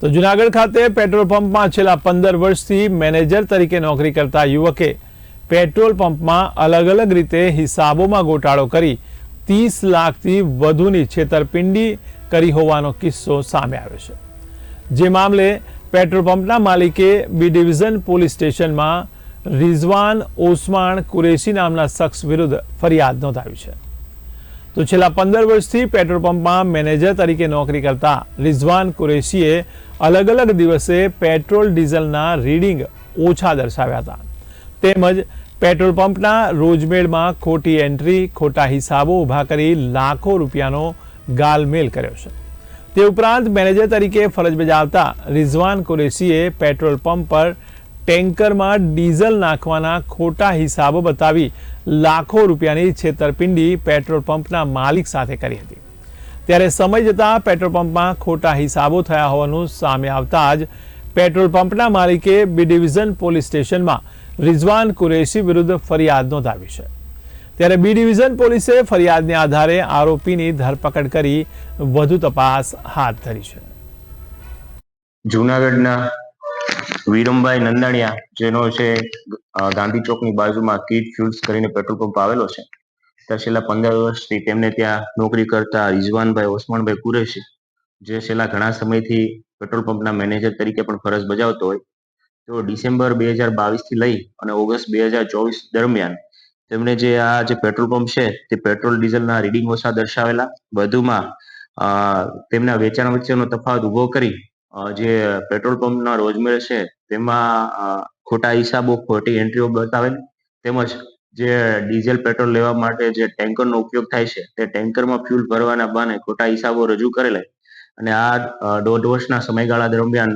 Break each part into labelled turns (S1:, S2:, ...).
S1: તો જુનાગઢ ખાતે પેટ્રોલ પંપમાં છેલ્લા પંદર વર્ષથી મેનેજર તરીકે નોકરી કરતા યુવકે પેટ્રોલ પંપમાં અલગ અલગ રીતે હિસાબોમાં ગોટાળો કરી ત્રીસ લાખથી વધુની છેતરપિંડી કરી હોવાનો કિસ્સો સામે આવ્યો છે. જે મામલે પેટ્રોલ પંપના માલિકે બી ડિવિઝન પોલીસ સ્ટેશનમાં રિઝવાન ઓસમાણ કુરેશી નામના શખ્સ વિરુદ્ધ ફરિયાદ નોંધાવી છે. તો છેલ્લા પંદર વર્ષથી પેટ્રોલ પંપમાં મેનેજર તરીકે નોકરી કરતા રિઝવાન કુરેશીએ અલગ અલગ દિવસે પેટ્રોલ ડીઝલના રીડિંગ ઓછા દર્શાવ્યા હતા. તેમજ પેટ્રોલ પંપના રોજમેળમાં ખોટી એન્ટ્રી, ખોટા હિસાબો ઊભા કરી લાખો રૂપિયાનો ગાલમેલ કર્યો છે. તે ઉપરાંત મેનેજર તરીકે ફરજ બજાવતા રિઝવાન કુરેશીએ પેટ્રોલ પંપ પર ટેન્કરમાં ડીઝલ નાખવાના ખોટા હિસાબો બતાવી લાખો રૂપિયાની છેતરપિંડી પેટ્રોલ પંપના માલિક સાથે કરી હતી. ત્યારે સમય જતાં પેટ્રોલ પંપમાં ખોટા હિસાબો થયા હોવાનું સામે આવતા જ પેટ્રોલ પંપના માલિકે બી ડિવિઝન પોલીસ સ્ટેશનમાં રિઝવાન કુરેશી વિરુદ્ધ ફરિયાદ નોંધાવી છે. ત્યારે બી ડિવિઝન પોલીસે ફરિયાદને આધારે આરોપીની ધરપકડ કરી વધુ તપાસ હાથ ધરી છે.
S2: જુનાગઢના વીરમભાઈ નંદાણિયા, જેનો છે ગાંધી ચોકની બાજુમાં કિટ ફ્યુલ્સ કરીને પેટ્રોલ પંપ આવેલો છે. ત્યાં છેલ્લા પંદર વર્ષથી તેમને ત્યાં નોકરી કરતા રિઝવાનભાઈ, ઓસમાનભાઈ કુરેશી, જે છેલ્લા ઘણા સમયથી પેટ્રોલ પંપના મેનેજર તરીકે પણ ફરજ બજાવતો હોય તો ડિસેમ્બર બે હજાર બાવીસથી લઈ અને ઓગસ્ટ બે હજાર ચોવીસ દરમિયાન તેમણે જે આ જે પેટ્રોલ પંપ છે, તે પેટ્રોલ ડીઝલના રીડિંગ ઓછા દર્શાવેલા, વધુમાં તેમના વેચાણ વચ્ચેનો તફાવત ઊભો કરી જે પેટ્રોલ પંપના રોજમેર છે, તેમાં ખોટા હિસાબો, ખોટી એન્ટ્રીઓ બતાવેલ. તેમજ જે ડીઝલ પેટ્રોલ લેવા માટે જે ટેન્કરનો ઉપયોગ થાય છે, તે ટેન્કરમાં ફ્યુલ ભરવાના બહાને ખોટા હિસાબો રજૂ કરેલા. અને આ દોઢ વર્ષના સમયગાળા દરમિયાન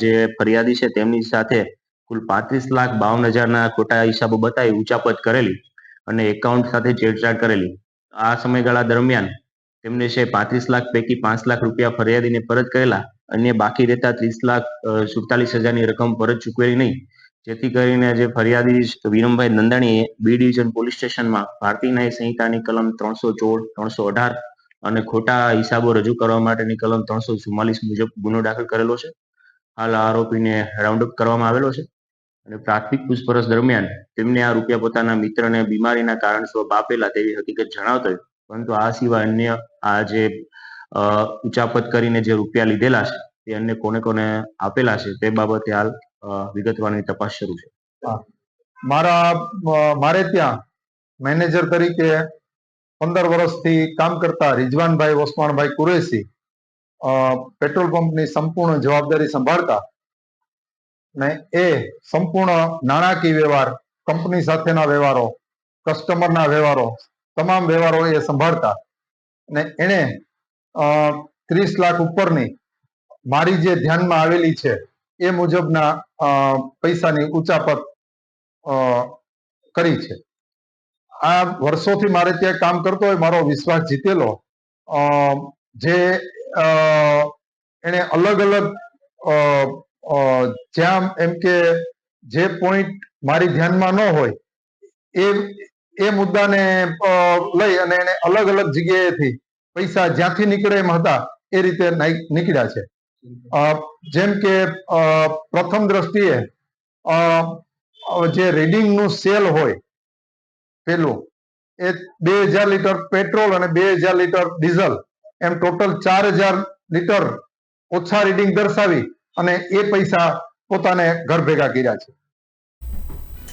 S2: જે ફરિયાદી છે, તેમની સાથે કુલ પાંત્રીસ લાખ બાવન હજારના ખોટા હિસાબો બતાવી ઉચાપત કરેલી અને એકાઉન્ટ સાથે છેડછાડ કરેલી. આ સમયગાળા દરમિયાન તેમને છે, પાંત્રીસ લાખ પૈકી પાંચ લાખ રૂપિયા ફરિયાદીને પરત કરેલા. અન્ય બાકી રહેતા ત્રીસ લાખ સુડતાલીસ હજારની રકમ પરત ચૂકવેલી નહીં. જેથી કરીને જે ફરિયાદી વિરમભાઈ નંદાણીએ બી ડિવિઝન પોલીસ સ્ટેશનમાં ભારતીય સંહિતાની કલમ ત્રણસો ચોળ, ત્રણસો અઢાર અને ખોટા હિસાબો રજૂ કરવા માટેની કલમ ત્રણસો ચુમ્માલીસ મુજબ ગુનો દાખલ કરેલો છે. હાલ આરોપીને રાઉન્ડ અપ કરવામાં આવેલો છે અને પ્રાથમિક પૂછપરછ દરમિયાન તેમને આ રૂપિયા પોતાના મિત્રને બીમારીના કારણસર આપેલા તેવી હકીકત જણાવતો પરંતુ આ સિવાય અન્ય આ જે ઉચાપત કરીને જે રૂપિયા લીધેલા છે, તે અન્ય કોને કોને આપેલા છે, તે બાબતે હાલ વિગતવારની તપાસ શરૂ છે.
S3: મારા મારે ત્યાં મેનેજર તરીકે પંદર વર્ષથી કામ કરતા રિજવાનભાઈ ઓસમાણભાઈ કુરેશી પેટ્રોલ પંપની સંપૂર્ણ જવાબદારી સંભાળતા ને એ સંપૂર્ણ નાણાકીય વ્યવહાર, કંપની સાથેના વ્યવહારો, કસ્ટમરના વ્યવહારો, તમામ વ્યવહારો એ સંભાળતા ને એણે ત્રીસ લાખ ઉપરની મારી જે ધ્યાનમાં આવેલી છે, એ મુજબના પૈસાની ઉચાપત કરી છે. આ વર્ષોથી મારે ત્યાં કામ કરતો હોય, મારો વિશ્વાસ જીતેલો જે એને અલગ અલગ જ્યાં એમ કે જે પોઈન્ટ મારી ધ્યાનમાં ન હોય, એ એ મુદ્દાને લઈ અને એને અલગ અલગ જગ્યાએથી પૈસા જ્યાંથી નીકળે એમ હતા, એ રીતે નીકળ્યા છે. જેમ કે પ્રથમ દ્રષ્ટિએ જે રીડિંગનું સેલ હોય, પેલું, એ બે હજાર લીટર પેટ્રોલ અને બે હજાર લીટર ડીઝલ, એમ ટોટલ ચાર હજાર લીટર ઓછા રીડિંગ દર્શાવી અને એ પૈસા પોતાને ઘર ભેગા કર્યા છે.